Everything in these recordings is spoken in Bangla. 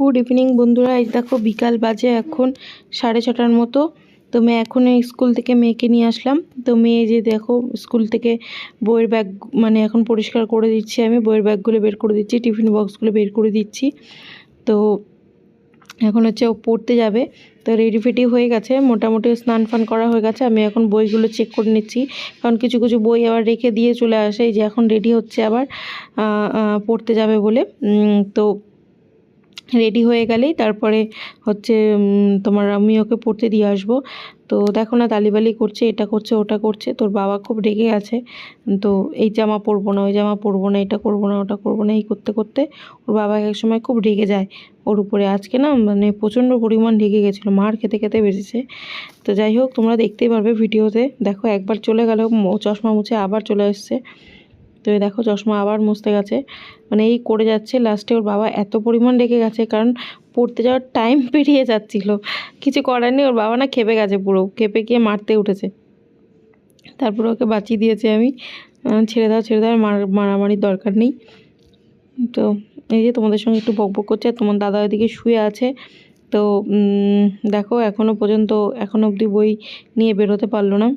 গুড ইভিনিং বন্ধুরা। এই দেখো বিকাল বাজে এখন সাড়ে ছটার মতো। তো মেয়ে এখন স্কুল থেকে মেয়েকে নিয়ে আসলাম। তো মেয়ে যে দেখো স্কুল থেকে বইয়ের ব্যাগ মানে এখন পরিষ্কার করে দিচ্ছি আমি। বইয়ের ব্যাগগুলো বের করে দিচ্ছি, টিফিন বক্সগুলো বের করে দিচ্ছি। তো এখন হচ্ছে ও পড়তে যাবে। তো রেডি ফেডি হয়ে গেছে। মোটামুটি স্নান ফান করা হয়ে গেছে। আমি এখন বইগুলো চেক করে নিচ্ছি। কারণ কিছু কিছু বই আবার রেখে দিয়ে চলে আসে। যে এখন রেডি হচ্ছে আবার পড়তে যাবে বলে। তো রেডি হয়ে গেলেই তারপরে হচ্ছে তোমার আমি ওকে পড়তে দিয়ে আসব। তো দেখো না, তালিবালি করছে, এটা করছে, ওটা করছে, তোর বাবা খুব রেগে আছে। তো এই জামা পরবো না, ওই জামা পরবো না, এটা করব না, ওটা করব না, এই করতে করতে ওর বাবা এক সময় খুব রেগে যায় ওর উপরে। আজকে না মানে প্রচণ্ড পরিমাণ রেগে গেছিল, মার খেতে খেতে বেঁচেছে। তো যাই হোক, তোমরা দেখতেই পারবে ভিডিওতে। দেখো, একবার চলে গেল চশমা মুছে আবার চলে এসছে তো দেখো চশমা আবার মুছতে গেছে। মানে এই করে যাচ্ছে লাস্টে ওর বাবা এত পরিমাণ রেখে গেছে, কারণ পড়তে যাওয়ার টাইম পেরিয়ে যাচ্ছিল। কিছু করার নেই, ওর বাবা না খেপে গেছে পুরো, খেপে গিয়ে মারতে উঠেছে। তারপর ওকে বাঁচিয়ে দিয়েছি আমি। ছেড়ে দাও ছেড়ে দাও মারামারির দরকার নেই। তো এই যে তোমাদের সঙ্গে একটু বকবক করছে তোমার দাদা ওইদিকে শুয়ে আছে। তো দেখো এখনও পর্যন্ত এখনও অবধি বই নিয়ে বেরোতে পারল না।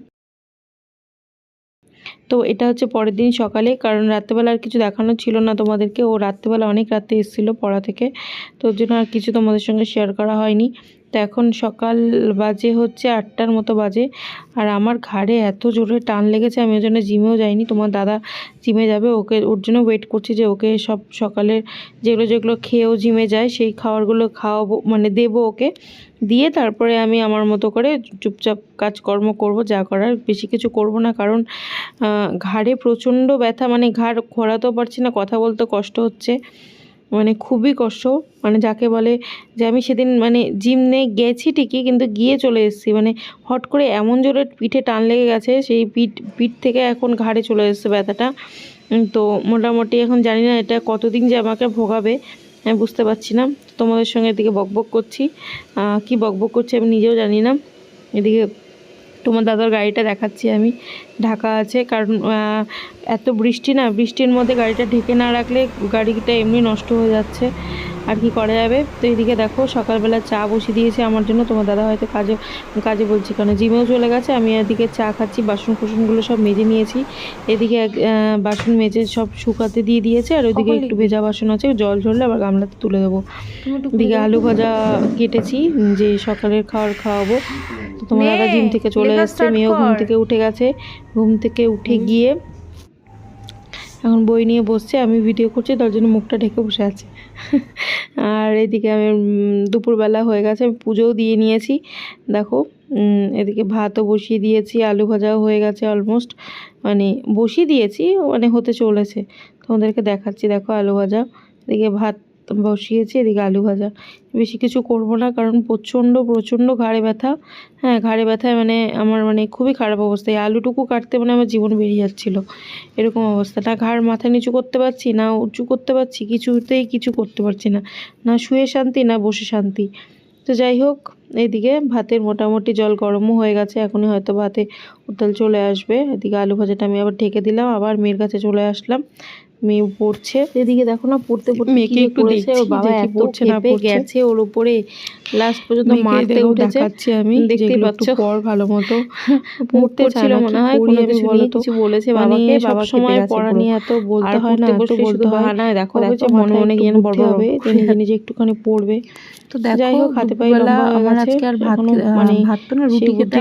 তো এটা হচ্ছে পরের দিন সকালে, কারণ রাত্রেবেলা আর কিছু দেখানো ছিল না তোমাদেরকে। ও রাত্রেবেলা অনেক রাতে এসেছিল পড়া থেকে। তো ওর জন্য আর কিছু তোমাদের সঙ্গে শেয়ার করা হয়নি। তো এখন সকাল বাজে হচ্ছে আটটার মতো বাজে। আর আমার ঘাড়ে এত জোরে টান লেগেছে, আমি ওই জন্য জিমেও যাইনি। তোমার দাদা জিমে যাবে, ওকে, ওর জন্য ওয়েট করছি যে ওকে সব সকালের যেগুলো যেগুলো খেয়েও জিমে যায়, সেই খাওয়ারগুলো খাওয়াবো মানে দেবো ওকে। দিয়ে তারপরে আমি আমার মতো করে চুপচাপ কাজকর্ম করব, যা করার বেশি কিছু করব না। কারণ ঘাড়ে প্রচণ্ড ব্যথা মানে ঘাড় ঘোরাতেও পারছি না, কথা বলতে কষ্ট হচ্ছে। মানে খুবই কষ্ট। মানে যাকে বলে যে আমি সেদিন মানে জিমে গেছি ঠিকই কিন্তু গিয়ে চলে এসেছি। মানে হট করে এমন জোরে পিঠে টান লেগে গেছে, সেই পিঠ পিঠ থেকে এখন ঘাড়ে চলে এসেছে ব্যথাটা। তো মোটামুটি এখন জানি না এটা কতদিন যে আমাকে ভোগাবে, আমি বুঝতে পারছি না। তোমাদের সঙ্গে এদিকে বকবক করছি। কি বকবক করছি আমি নিজেও জানি না। এদিকে তোমার দাদার গাড়িটা দেখাচ্ছি আমি। ঢাকা আছে, কারণ এত বৃষ্টি না, বৃষ্টির মধ্যে গাড়িটা ঢেকে না রাখলে গাড়িটা এমনি নষ্ট হয়ে যাচ্ছে। আর কি করা যাবে? তো এদিকে দেখো সকালবেলা চা বসিয়ে দিয়েছে আমার জন্য। তোমার দাদা হয়তো কাজে কাজে বলছি কারণ জিমেও চলে গেছে। আমি এদিকে চা খাচ্ছি বাসন কুসনগুলো সব মেজে নিয়েছি। এদিকে এক, বাসন মেজে সব শুকাতে দিয়ে দিয়েছে। আর ওইদিকে একটু ভেজা বাসন আছে জল ঝরলে আবার গামলাতে তুলে দেবো। এদিকে আলু ভাজা কেটেছি যে সকালের খাবার খাওয়াবো। তো তোমার দাদা জিম থেকে চলে এসছে মেয়েও ঘুম থেকে উঠে গেছে। ঘুম থেকে উঠে গিয়ে এখন বই নিয়ে বসছে, আমি ভিডিও করছি, তার জন্য মুখটা ঢেকে বসে আছে। আর এদিকে আমি দুপুরবেলা হয়ে গেছে, আমি পুজোও দিয়ে নিয়েছি। দেখো এদিকে ভাতও বসিয়ে দিয়েছি, আলু ভাজাও হয়ে গেছে অলমোস্ট মানে বসিয়ে দিয়েছি মানে হতে চলেছে। তোমাদেরকে দেখাচ্ছি, দেখো আলু ভাজা। এদিকে ভাত বসিয়েছি এদিকে আলু ভাজা। বেশি কিছু করব না কারণ প্রচণ্ড প্রচণ্ড ঘাড়ে ব্যথা। হ্যাঁ ঘাড়ে ব্যথায় মানে আমার মানে খুবই খারাপ অবস্থা। এই আলুটুকু কাটতে মানে আমার জীবন বেরিয়ে যাচ্ছিল। এরকম অবস্থা। না ঘাড় মাথা নিচু করতে পারছি, না উঁচু করতে পারছি, কিছুতেই কিছু করতে পারছি না। না শুয়ে শান্তি, না বসে শান্তি। তো যাই হোক, এদিকে ভাতের মোটামুটি জল গরমও হয়ে গেছে। এখনই হয়তো ভাতে উত্তাল চলে আসবে। এদিকে আলু ভাজাটা আমি আবার ঢেকে দিলাম। আবার মেয়ের কাছে চলে আসলাম। মেয়ে পড়ছে। এদিকে দেখো না পড়তে পড়তে মেয়েকে একটু করেছে, ওর দেখছি বাবা এত পড়ছে না পড়ছে। গেছে ওর উপরে লাস্ট পর্যন্ত মারতে উঠেছে। দেখাচ্ছি আমি যেগুলো পাচ্ছ। পড় ভালো মতো পড়তে ছিল মনে মনে হয়, কোনো কিছু কিছু নিয়ে কিছু বলেছে মানে বাবাকে সব সময় পড়া নিয়ে এত বলতে হয় না এত বলতে হয়। বাহানায় দেখো, দেখো, মনে মনে জ্ঞান বড় হবে। তো নিজে নিজে একটুখানি পড়বে। তো দেখো যাই হোক, হাতে পায়ে আমার আজকে আর ভাত মানে ভাত তো না রুটি খেতে।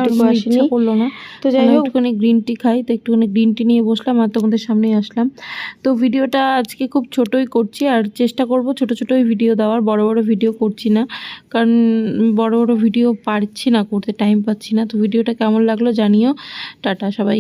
ইচ্ছা করল না। তো যাই হোক। একটুখানি গ্রিন টি খাই তো একটুখানি গ্রিন টি নিয়ে বসলাম আর তোমাদের সামনেই আসলাম। তো ভিডিওটা আজকে খুব ছোটই করছি আর চেষ্টা করব ছোট ছোটই ভিডিও দেওয়ার, বড় বড় ভিডিও করছি না। কারণ বড় বড় ভিডিও পারছি না, করতে টাইম পাচ্ছি না। তো ভিডিওটা কেমন লাগল জানিও। টাটা সবাই।